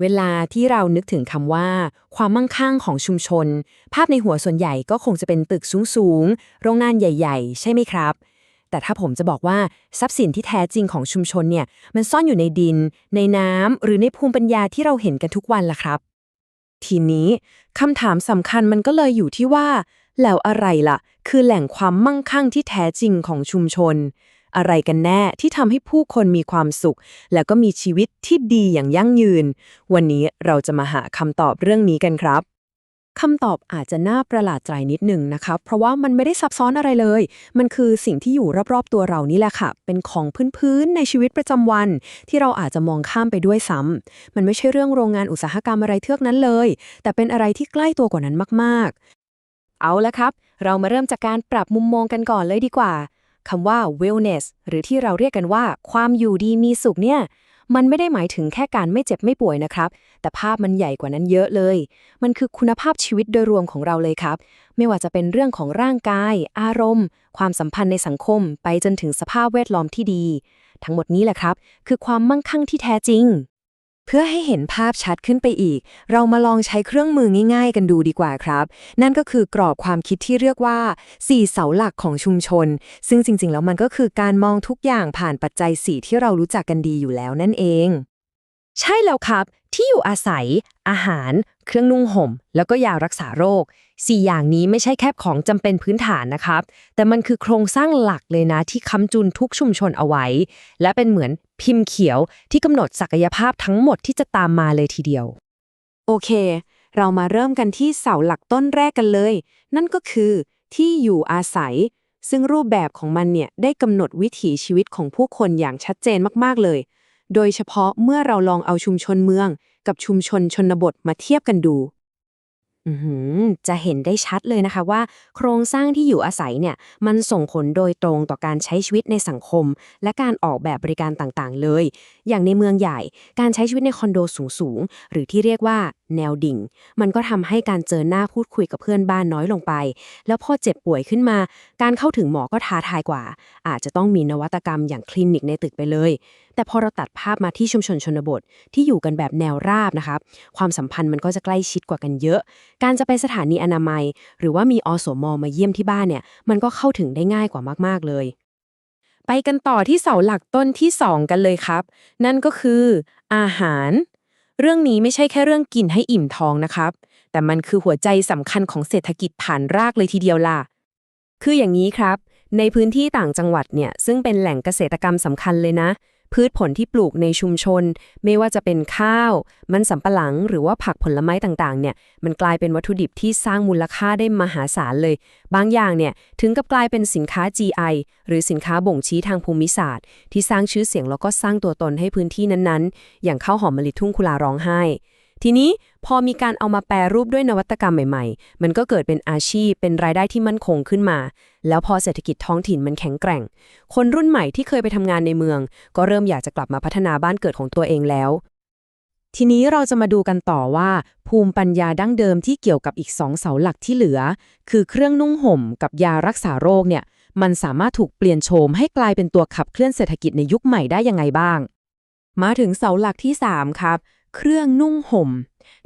เวลาที่เรานึกถึงคำว่า ความมั่งคั่งของชุมชน ภาพในหัวส่วนใหญ่ก็คงจะเป็นตึกสูงๆ โรงงานใหญ่ ๆ ใช่ไหมครับ แต่ถ้าผมจะบอกว่าทรัพย์สินที่แท้จริงของชุมชนเนี่ย มันซ่อนอยู่ในดิน ในน้ำหรือในภูมิปัญญาที่เราเห็นกันทุกวันล่ะครับ ทีนี้คำถามสำคัญมันก็เลยอยู่ที่ว่า แล้วอะไรล่ะ คือแหล่งความมั่งคั่งที่แท้จริงของชุมชน อะไรกันแน่ที่ทำให้ผู้คนมีความสุข แล้วก็มีชีวิตที่ดีอย่างยั่งยืน วันนี้เราจะมาหาคำตอบเรื่องนี้กันครับคำตอบอาจจะน่าประหลาดใจนิดหนึ่งนะครับเพราะว่ามันไม่ได้ซับซ้อนอะไรเลย มันคือสิ่งที่อยู่รอบๆตัวเรานี่แหละค่ะ เป็นของพื้นๆในชีวิตประจำวัน ที่เราอาจจะมองข้ามไปด้วยซ้ำมันไม่ใช่เรื่องโรงงานอุตสาหกรรมอะไรเทือกนั้นเลย แต่เป็นอะไรที่ใกล้ตัวกว่านั้นมากๆ เอาละครับ เรามาเริ่มจากการปรับมุมมองกันก่อนเลยดีกว่า คำว่า wellness หรือที่เราเรียกกันว่า ความอยู่ดีมีสุขเนี่ย มันไม่ได้หมายถึงแค่การไม่เจ็บไม่ป่วยนะครับ แต่ภาพมันใหญ่กว่านั้นเยอะเลย มันคือคุณภาพชีวิตโดยรวมของเราเลยครับ ไม่ว่าจะเป็นเรื่องของร่างกาย อารมณ์ ความสัมพันธ์ในสังคม ไปจนถึงสภาพแวดล้อมที่ดี ทั้งหมดนี้แหละครับ คือความมั่งคั่งที่แท้จริง เพื่อให้เห็นภาพชัดขึ้นไปอีก เรามาลองใช้เครื่องมือง่ายๆ กันดูดีกว่าครับ นั่นก็คือกรอบความคิดที่เรียกว่า 4 เสาหลักของชุมชน ซึ่งจริงๆ แล้วมันก็คือการมองทุกอย่างผ่านปัจจัย 4 ที่เรารู้จักกันดีอยู่แล้วนั่นเอง ใช่แล้วครับ ที่อยู่อาศัย อาหาร เครื่องนุ่งห่ม แล้วก็ยารักษาโรค 4 อย่างนี้ไม่ใช่แค่ของจำเป็นพื้นฐานนะครับ แต่มันคือโครงสร้างหลักเลยนะที่ค้ำจุนทุกชุมชนเอาไว้ และเป็นเหมือนพิมพ์เขียวที่กำหนดศักยภาพทั้งหมดที่จะตามมาเลยทีเดียว โอเค เรามาเริ่มกันที่เสาหลักต้นแรกกันเลย นั่นก็คือ ที่อยู่อาศัย ซึ่งรูปแบบของมันเนี่ยได้กำหนดวิถีชีวิตของผู้คนอย่างชัดเจนมากๆเลย โดยเฉพาะเมื่อเราลองเอาชุมชนเมือง กับชุมชนชนบทมาเทียบกันดูจะเห็นได้ชัดเลยนะคะว่า โครงสร้างที่อยู่อาศัยเนี่ย มันส่งผลโดยตรงต่อการใช้ชีวิตในสังคม และการออกแบบบริการต่างๆ เลย อย่างในเมืองใหญ่ การใช้ชีวิตในคอนโดสูงๆ หรือที่เรียกว่าแนวดิ่ง มันก็ทำให้การเจอหน้าพูดคุยกับเพื่อนบ้านน้อยลงไป แล้วพอเจ็บป่วยขึ้นมา การเข้าถึงหมอก็ท้าทายกว่า อาจจะต้องมีนวัตกรรมอย่างคลินิกในตึกไปเลย แต่พอเราตัดภาพมาที่ชุมชนชนบทที่อยู่กันแบบแนวราบนะครับความสัมพันธ์มันก็จะใกล้ชิดกว่ากันเยอะ การจะไปสถานีอนามัย หรือว่ามีอสมมาเยี่ยมที่บ้านเนี่ย มันก็เข้าถึงได้ง่ายกว่ามาก ๆ เลยไปกันต่อที่เสาหลักต้นที่ 2 กันเลยครับ นั่นก็คือ อาหาร เรื่องนี้ไม่ใช่แค่เรื่องกินให้อิ่มท้องนะครับ แต่มันคือหัวใจสำคัญของเศรษฐกิจฐานรากเลยทีเดียวล่ะ คืออย่างนี้ครับ ในพื้นที่ต่างจังหวัดเนี่ยซึ่งเป็นแหล่งเกษตรกรรมสำคัญเลยนะ พืชผลที่ปลูกในชุมชน ไม่ว่าจะเป็นข้าว มันสำปะหลัง หรือว่าผักผลไม้ต่างๆ เนี่ย มันกลายเป็นวัตถุดิบที่สร้างมูลค่าได้มหาศาลเลย บางอย่างเนี่ย ถึงกับกลายเป็นสินค้า GI หรือสินค้าบ่งชี้ทางภูมิศาสตร์ ที่สร้างชื่อเสียงแล้วก็สร้างตัวตนให้พื้นที่นั้นๆ อย่างข้าวหอมมะลิทุ่งคุลาร้องไห้ ทีนี้พอมีการเอามาแปรรูปด้วยนวัตกรรมใหม่ๆ มันก็เกิดเป็นอาชีพเป็นรายได้ที่มั่นคงขึ้นมา แล้วพอเศรษฐกิจท้องถิ่นมันแข็งแกร่ง คนรุ่นใหม่ที่เคยไปทำงานในเมือง ก็เริ่มอยากจะกลับมาพัฒนาบ้านเกิดของตัวเองแล้ว ทีนี้เราจะมาดูกันต่อว่า ภูมิปัญญาดั้งเดิมที่เกี่ยวกับอีกสองเสาหลักที่เหลือ คือเครื่องนุ่งห่มกับยารักษาโรคเนี่ย มันสามารถถูกเปลี่ยนโฉมให้กลายเป็นตัวขับเคลื่อนเศรษฐกิจในยุคใหม่ได้ยังไงบ้าง มาถึงเสาหลักที่ 3 ครับ เครื่องนุ่งห่ม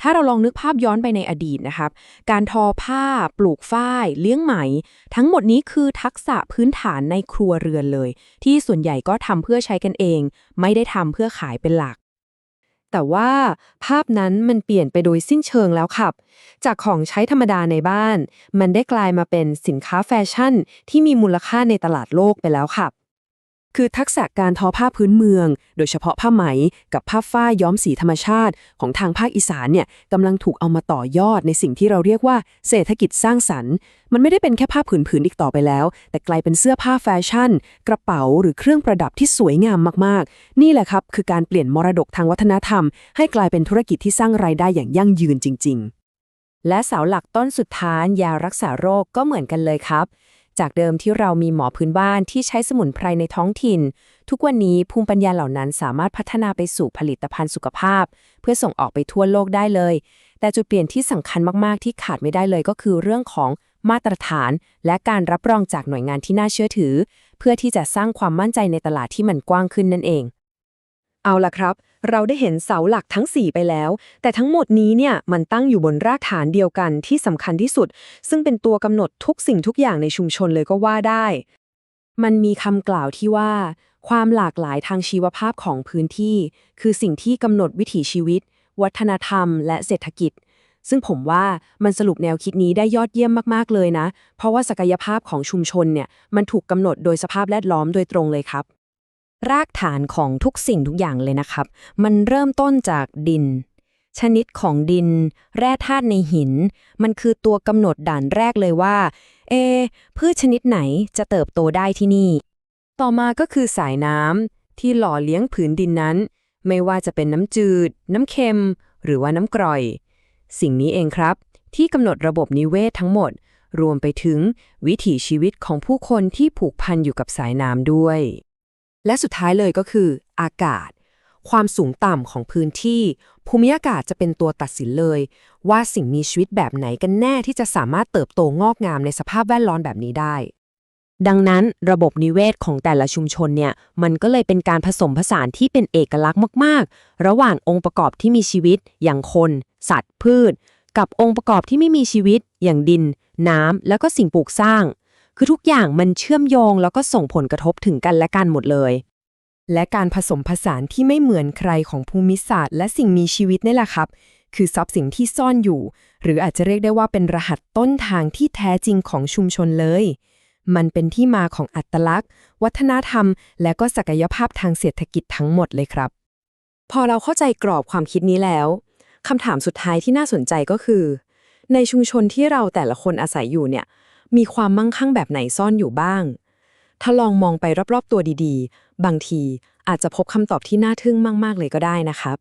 ถ้าเราลองนึกภาพย้อนไปในอดีตนะครับ การทอผ้า ปลูกฝ้าย เลี้ยงไหม ทั้งหมดนี้คือทักษะพื้นฐานในครัวเรือนเลย ที่ส่วนใหญ่ก็ทำเพื่อใช้กันเอง ไม่ได้ทำเพื่อขายเป็นหลักแต่ว่าภาพนั้นมันเปลี่ยนไปโดยสิ้นเชิงแล้วครับ จากของใช้ธรรมดาในบ้าน มันได้กลายมาเป็นสินค้าแฟชั่น ที่มีมูลค่าในตลาดโลกไปแล้วครับ คือทักษะการทอผ้าพื้นเมือง โดยเฉพาะผ้าไหม กับผ้าฝ้ายย้อมสีธรรมชาติ ของทางภาคอีสานเนี่ยกำลังถูกเอามาต่อยอดในสิ่งที่เราเรียกว่าเศรษฐกิจสร้างสรรค์ มันไม่ได้เป็นแค่ผ้าผืนๆอีกต่อไปแล้ว แต่กลายเป็นเสื้อผ้าแฟชั่น กระเป๋าหรือเครื่องประดับที่สวยงามมากๆ นี่แหละครับ คือการเปลี่ยนมรดกทางวัฒนธรรม ให้กลายเป็นธุรกิจที่สร้างรายได้อย่างยั่งยืนจริง ๆ และเสาหลักต้นสุดท้ายยารักษาโรคก็เหมือนกันเลยครับ จากเดิมที่เรามีหมอพื้นบ้านที่ใช้สมุนไพรในท้องถิ่น ทุกวันนี้ภูมิปัญญาเหล่านั้นสามารถพัฒนาไปสู่ผลิตภัณฑ์สุขภาพ เพื่อส่งออกไปทั่วโลกได้เลย แต่จุดเปลี่ยนที่สำคัญมากๆ ที่ขาดไม่ได้เลยก็คือเรื่องของมาตรฐาน และการรับรองจากหน่วยงานที่น่าเชื่อถือ เพื่อที่จะสร้างความมั่นใจในตลาดที่มันกว้างขึ้นนั่นเอง เอาล่ะครับ เราได้เห็นเสาหลักทั้ง 4 ไปแล้ว แต่ทั้งหมดนี้เนี่ยมันตั้งอยู่บนรากฐานเดียวกันที่สำคัญที่สุด ซึ่งเป็นตัวกำหนดทุกสิ่งทุกอย่างในชุมชนเลยก็ว่าได้ มันมีคำกล่าวที่ว่า ความหลากหลายทางชีวภาพของพื้นที่ คือสิ่งที่กำหนดวิถีชีวิต วัฒนธรรม และเศรษฐกิจซึ่งผมว่ามันสรุปแนวคิดนี้ได้ยอดเยี่ยมมาก ๆ เลยนะ เพราะว่าศักยภาพของชุมชนเนี่ย มันถูกกำหนดโดยสภาพแวดล้อมโดยตรงเลยครับ รากฐานของทุกสิ่งทุกอย่างเลยนะครับ มันเริ่มต้นจากดิน ชนิดของดิน แร่ธาตุในหิน มันคือตัวกำหนดด่านแรกเลยว่า เอ พืชชนิดไหนจะเติบโตได้ที่นี่ ต่อมาก็คือสายน้ำที่หล่อเลี้ยงผืนดินนั้น ไม่ว่าจะเป็นน้ำจืด น้ำเค็ม หรือว่าน้ำกร่อย สิ่งนี้เองครับ ที่กำหนดระบบนิเวศทั้งหมด รวมไปถึงวิถีชีวิตของผู้คนที่ผูกพันอยู่กับสายน้ำด้วย และสุดท้ายเลยก็คือ อากาศ ความสูงต่ำของพื้นที่ ภูมิอากาศจะเป็นตัวตัดสินเลย ว่าสิ่งมีชีวิตแบบไหนกันแน่ที่จะสามารถเติบโตงอกงามในสภาพแวดล้อมแบบนี้ได้ ดังนั้นระบบนิเวศของแต่ละชุมชนเนี่ยมันก็เลยเป็นการผสมผสานที่เป็นเอกลักษณ์มาก ๆ ระหว่างองค์ประกอบที่มีชีวิต อย่างคน สัตว์ พืช กับองค์ประกอบที่ไม่มีชีวิต อย่างดิน น้ำแล้วก็สิ่งปลูกสร้าง คือทุกอย่างมันเชื่อมโยงแล้วก็ส่งผลกระทบถึงกันและกันหมดเลย และการผสมผสานที่ไม่เหมือนใครของภูมิศาสตร์ และสิ่งมีชีวิตนี่แหละครับ คือทรัพย์สินที่ซ่อนอยู่ หรืออาจจะเรียกได้ว่าเป็นรหัสต้นทางที่แท้จริงของชุมชนเลย มันเป็นที่มาของอัตลักษณ์ วัฒนธรรม และก็ศักยภาพทางเศรษฐกิจทั้งหมดเลยครับ พอเราเข้าใจกรอบความคิดนี้แล้วคำถามสุดท้ายที่น่าสนใจก็คือ ในชุมชนที่เราแต่ละคนอาศัยอยู่เนี่ย มีความมั่งคั่งแบบไหนซ่อนอยู่บ้าง ถ้าลองมองไปรอบๆตัวดีๆ บางทีอาจจะพบคำตอบที่น่าทึ่งมากๆเลยก็ได้นะครับ